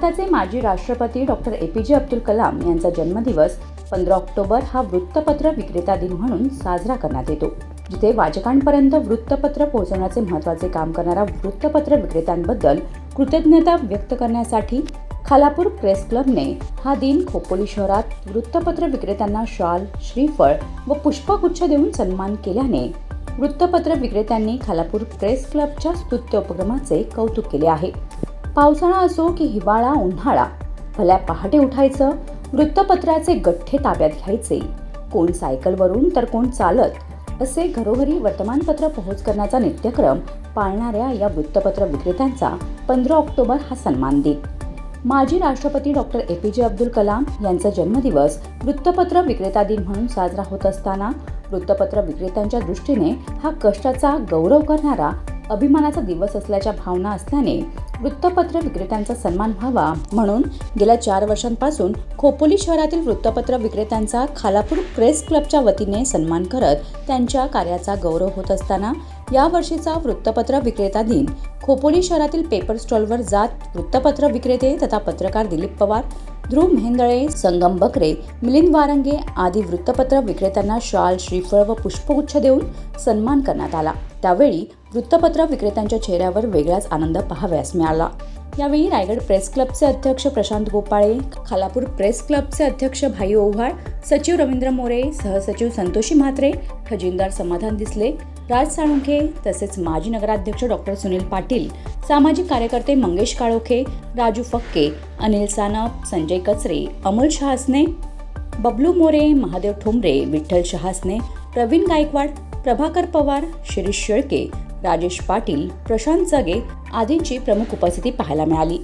भारताचे माजी राष्ट्रपती डॉक्टर ए. पी. जे. अब्दुल कलाम यांचा जन्मदिवस पंधरा ऑक्टोबर हा वृत्तपत्र विक्रेता दिन म्हणून साजरा करण्यात येतो जिथे वाचकांपर्यंत वृत्तपत्र पोहोचवण्याचे महत्त्वाचे काम करणाऱ्या वृत्तपत्र विक्रेत्यांबद्दल कृतज्ञता व्यक्त करण्यासाठी खालापूर प्रेस क्लबने हा दिन खोपोली शहरात वृत्तपत्र विक्रेत्यांना शॉल श्रीफळ व पुष्पगुच्छ देऊन सन्मान केल्याने वृत्तपत्र विक्रेत्यांनी खालापूर प्रेस क्लबच्या स्तुत्य उपक्रमाचे कौतुक केले आहे. पावसाळा असो की हिवाळा उन्हाळा भल्या पहाटे उठायचं वृत्तपत्राचे गठ्ठे ताब्यात घ्यायचे. कोण सायकलवरून तर कोण चालत असे घरोघरी वर्तमानपत्र पोहोच करण्याचा नित्यक्रम पाळणाऱ्या या वृत्तपत्र विक्रेत्यांचा पंधरा ऑक्टोबर हा सन्मान दिन. माजी राष्ट्रपती डॉक्टर ए. पी. जे. अब्दुल कलाम यांचा जन्मदिवस वृत्तपत्र विक्रेता दिन म्हणून साजरा होत असताना वृत्तपत्र विक्रेत्यांच्या दृष्टीने हा कष्टाचा गौरव करणारा अभिमानाचा दिवस असल्याच्या भावना असल्याने वृत्तपत्र विक्रेत्यांचा सन्मान व्हावा म्हणून गेल्या चार वर्षांपासून खोपोली शहरातील वृत्तपत्र विक्रेत्यांचा खालापूर प्रेस क्लबच्या वतीने सन्मान करत त्यांच्या कार्याचा गौरव होत असताना या वर्षीचा वृत्तपत्र विक्रेता दिन. खोपोली शहरातील पेपर स्टॉलवर जात वृत्तपत्र विक्रेते तथा पत्रकार दिलीप पवार ध्रुव मेहेंदळे संगम बकरे मिलिंद वारंगे आदी वृत्तपत्र विक्रेत्यांना शाल श्रीफळ व पुष्पगुच्छ देऊन सन्मान करण्यात आला. त्यावेळी वृत्तपत्र विक्रेत्यांच्या चेहऱ्यावर वेगळाच आनंद पाहावयास मिळाला. यावेळी रायगड प्रेस क्लबचे अध्यक्ष प्रशांत गोपाळे खालापूर प्रेस क्लबचे अध्यक्ष भाई ओव्हाळ सचिव रवींद्र मोरे सहसचिव संतोषी म्हात्रे खजिनदार समाधान दिसले राज साळुंखे तसेच माजी नगराध्यक्ष डॉक्टर सुनील पाटील सामाजिक कार्यकर्ते मंगेश काळोखे राजू फक्के अनिल सानप संजय कचरे अमोल शहासने बबलू मोरे महादेव ठोंबरे विठ्ठल शहासने प्रवीण गायकवाड प्रभाकर पवार शिरीष शेळके राजेश पाटील प्रशांत जागे आदींची प्रमुख उपस्थिती पाहायला मिळाली.